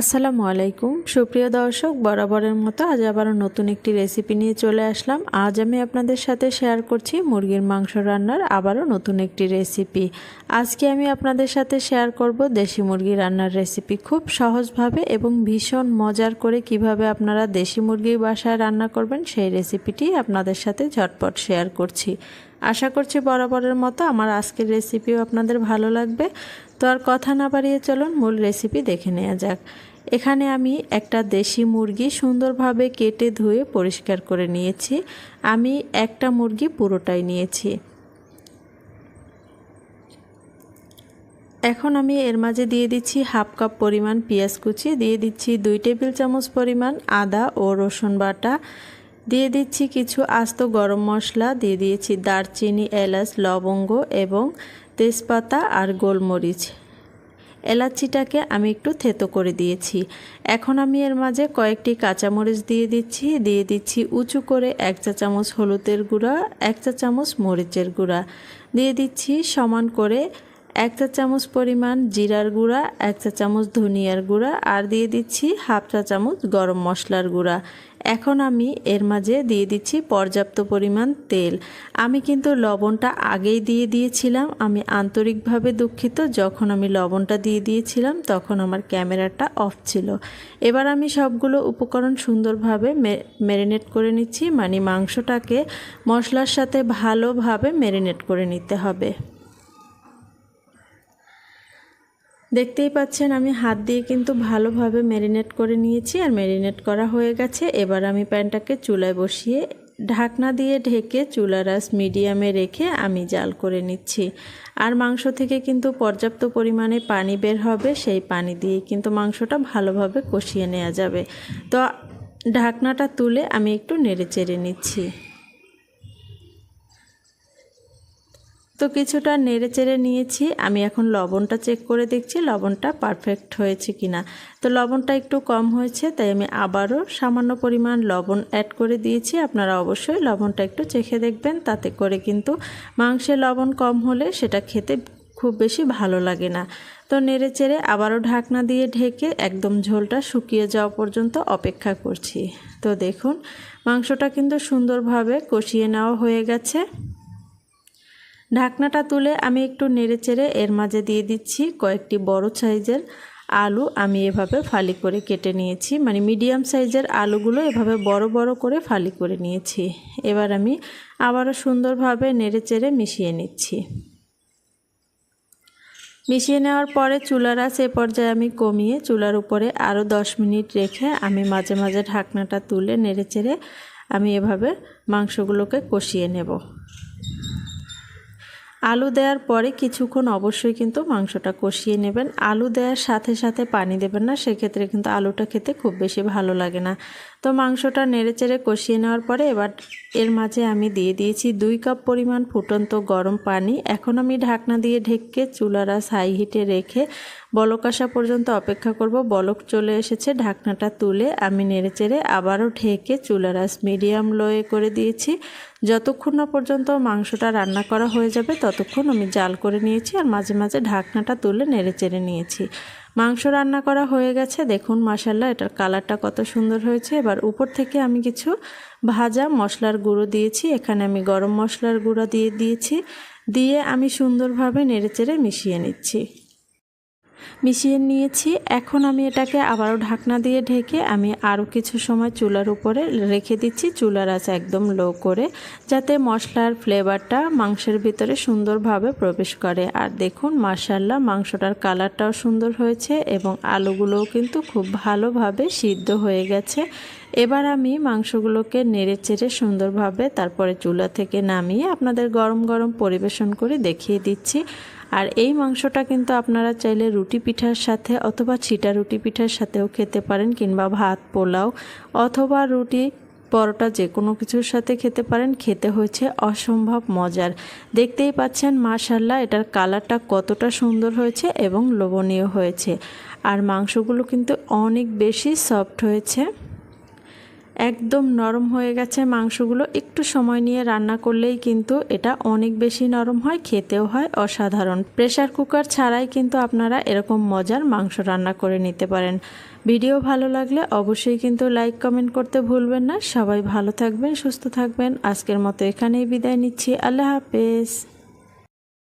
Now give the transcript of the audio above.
আসসালামু আলাইকুম। সুপ্রিয় দর্শক, বরাবরের মতো আজ আবারও নতুন একটি রেসিপি নিয়ে চলে আসলাম। আজ আমি আপনাদের সাথে শেয়ার করছি মুরগির মাংস রান্নার আবারও নতুন একটি রেসিপি। আজকে আমি আপনাদের সাথে শেয়ার করব দেশি মুরগি রান্নার রেসিপি খুব সহজভাবে এবং ভীষণ মজার করে কীভাবে আপনারা দেশি মুরগির বাসায় রান্না করবেন সেই রেসিপিটি আপনাদের সাথে ঝটপট শেয়ার করছি। আশা করছি বরাবরের মতো আমার আজকের রেসিপিও আপনাদের ভালো লাগবে। তো আর কথা না বাড়িয়ে চলুন, মূল রেসিপি দেখে নেওয়া যাক। এখানে আমি একটা দেশি মুরগি সুন্দরভাবে কেটে ধুয়ে পরিষ্কার করে নিয়েছি। আমি একটা মুরগি পুরোটাই নিয়েছি। এখন আমি এর মাঝে দিয়ে দিচ্ছি হাফ কাপ পরিমাণ পেঁয়াজ কুচি, দিয়ে দিচ্ছি দুই টেবিল চামচ পরিমাণ আদা ও রসুন বাটা, দিয়ে দিচ্ছি কিছু আস্ত গরম মশলা, দিয়ে দিয়েছি দারচিনি, এলাচ, লবঙ্গ এবং তেজপাতা আর গোলমরিচ। এলাচিটাকে আমি একটু থেতো করে দিয়েছি। এখন আমি এর মাঝে কয়েকটি কাঁচামরিচ দিয়ে দিচ্ছি। দিয়ে দিচ্ছি উঁচু করে এক চা চামচ হলুদের গুঁড়া, এক চা চামচ মরিচের গুঁড়া। দিয়ে দিচ্ছি সমান করে এক চা চামচ পরিমাণ জিরার গুঁড়া, এক চা চামচ ধনিয়ার গুঁড়া আর দিয়ে দিচ্ছি হাফ চা চামচ গরম মশলার গুঁড়া। এখন আমি এর মাঝে দিয়ে দিচ্ছি পর্যাপ্ত পরিমাণ তেল। আমি কিন্তু লবণটা আগেই দিয়ে দিয়েছিলাম। আমি আন্তরিকভাবে দুঃখিত। যখন আমি লবণটা দিয়ে দিয়েছিলাম, তখন আমার ক্যামেরাটা অফ ছিল। এবার আমি সবগুলো উপকরণ সুন্দরভাবে ম্যারিনেট করে নিচ্ছি। মানে মাংসটাকে মশলার সাথে ভালোভাবে ম্যারিনেট করে নিতে হবে। দেখতেই পাচ্ছেন আমি হাত দিয়ে কিন্তু ভালোভাবে ম্যারিনেট করে নিয়েছি আর ম্যারিনেট করা হয়ে গেছে। এবার আমি প্যানটাকে চুলায় বসিয়ে ঢাকনা দিয়ে ঢেকে চুলা রাস মিডিয়ামে রেখে আমি জাল করে নিচ্ছি। আর মাংস থেকে কিন্তু পর্যাপ্ত পরিমাণে পানি বের হবে, সেই পানি দিয়ে কিন্তু মাংসটা ভালোভাবে কষিয়ে নেওয়া যাবে। তো ঢাকনাটা তুলে আমি একটু নেড়ে চেড়ে নিচ্ছি। তো কিছুটা নেড়ে চেড়ে নিয়েছি। আমি এখন লবণটা চেক করে দেখছি, লবণটা পারফেক্ট হয়েছে কিনা। তো লবণটা একটু কম হয়েছে, তাই আমি আবারও সামান্য পরিমাণ লবণ অ্যাড করে দিয়েছি। আপনারা অবশ্যই লবণটা একটু চেখে দেখবেন, তাতে করে কিন্তু মাংসে লবণ কম হলে সেটা খেতে খুব বেশি ভালো লাগে না। তো নেড়ে চেড়ে আবারও ঢাকনা দিয়ে ঢেকে একদম ঝোলটা শুকিয়ে যাওয়া পর্যন্ত অপেক্ষা করছি। তো দেখুন, মাংসটা কিন্তু সুন্দরভাবে কষিয়ে নেওয়া হয়ে গেছে। ঢাকনাটা তুলে আমি একটু নেড়েচেড়ে এর মাঝে দিয়ে দিচ্ছি কয়েকটি বড় সাইজের আলু। আমি এভাবে ফালি করে কেটে নিয়েছি। মানে মিডিয়াম সাইজের আলুগুলো এভাবে বড় বড় করে ফালি করে নিয়েছি। এবার আমি আবারও সুন্দরভাবে নেড়েচেড়ে মিশিয়ে নিচ্ছি। মিশিয়ে নেওয়ার পরে চুলার আছে পর্যায়ে আমি কমিয়ে চুলার উপরে আরও দশ মিনিট রেখে আমি মাঝে মাঝে ঢাকনাটা তুলে নেড়েচেড়ে আমি এভাবে মাংসগুলোকে কষিয়ে নেব। আলু দেওয়ার পরে কিছুক্ষণ অবশ্যই কিন্তু মাংসটা কষিয়ে নেবেন। আলু দেওয়ার সাথে সাথে পানি দেবেন না, সেক্ষেত্রে কিন্তু আলুটা খেতে খুব বেশি ভালো লাগে না। তো মাংসটা নেড়ে চেড়ে কষিয়ে নেওয়ার পরে এবার এর মাঝে আমি দিয়ে দিয়েছি দুই কাপ পরিমাণ ফুটন্ত গরম পানি। এখন আমি ঢাকনা দিয়ে ঢেকে চুলারা হাই হিটে রেখে বলক আসা পর্যন্ত অপেক্ষা করব। বলক চলে এসেছে ঢাকনাটা তুলে আমি নেড়েচেড়ে আবারও ঢেকে চুলারাস মিডিয়াম লোয়ে করে দিয়েছি। যতক্ষণ না পর্যন্ত মাংসটা রান্না করা হয়ে যাবে ততক্ষণ আমি জাল করে নিয়েছি আর মাঝে মাঝে ঢাকনাটা তুলে নেড়েচেড়ে নিয়েছি। মাংস রান্না করা হয়ে গেছে। দেখুন মাসাল্লাহ এটার কালারটা কত সুন্দর হয়েছে। এবার উপর থেকে আমি কিছু ভাজা মশলার গুঁড়ো দিয়েছি। এখানে আমি গরম মশলার গুঁড়ো দিয়ে দিয়েছি। দিয়ে আমি সুন্দরভাবে নেড়েচেড়ে মিশিয়ে নিচ্ছি। মিশিয়ে নিয়েছি। এখন আমি এটাকে আবারও ঢাকনা দিয়ে ঢেকে আমি আরও কিছু সময় চুলার উপরে রেখে দিচ্ছি। চুলার আছে একদম লো করে যাতে মশলার ফ্লেভারটা মাংসের ভিতরে সুন্দরভাবে প্রবেশ করে। আর দেখুন মার্শাল্লাহ মাংসটার কালারটাও সুন্দর হয়েছে এবং আলুগুলোও কিন্তু খুব ভালোভাবে সিদ্ধ হয়ে গেছে। এবার আমি মাংসগুলোকে নেড়ে চেড়ে সুন্দরভাবে তারপরে চুলা থেকে নামিয়ে আপনাদের গরম গরম পরিবেশন করে দেখিয়ে দিচ্ছি। আর এই মাংসটা কিন্তু আপনারা চাইলে রুটি পিঠার সাথে অথবা ছিটা রুটি পিঠার সাথেও খেতে পারেন কিংবা ভাত, পোলাও অথবা রুটি, পরোটা যে কোনো কিছুর সাথে খেতে পারেন। খেতে হয়েছে অসম্ভব মজার। দেখতেই পাচ্ছেন মাশাল্লাহ এটার কালারটা কতটা সুন্দর হয়েছে এবং লোভনীয় হয়েছে। আর মাংসগুলো কিন্তু অনেক বেশি সফট হয়েছে। একদম নরম হয়ে গেছে মাংসগুলো। একটু সময় নিয়ে রান্না করলেই কিন্তু এটা অনেক বেশি নরম হয়, খেতেও হয় অসাধারণ। প্রেশার কুকার ছাড়াই কিন্তু আপনারা এরকম মজার মাংস রান্না করে নিতে পারেন। ভিডিও ভালো লাগলে অবশ্যই কিন্তু লাইক, কমেন্ট করতে ভুলবেন না। সবাই ভালো থাকবেন, সুস্থ থাকবেন। আজকের মতো এখানেই বিদায় নিচ্ছি। আল্লাহ হাফেজ।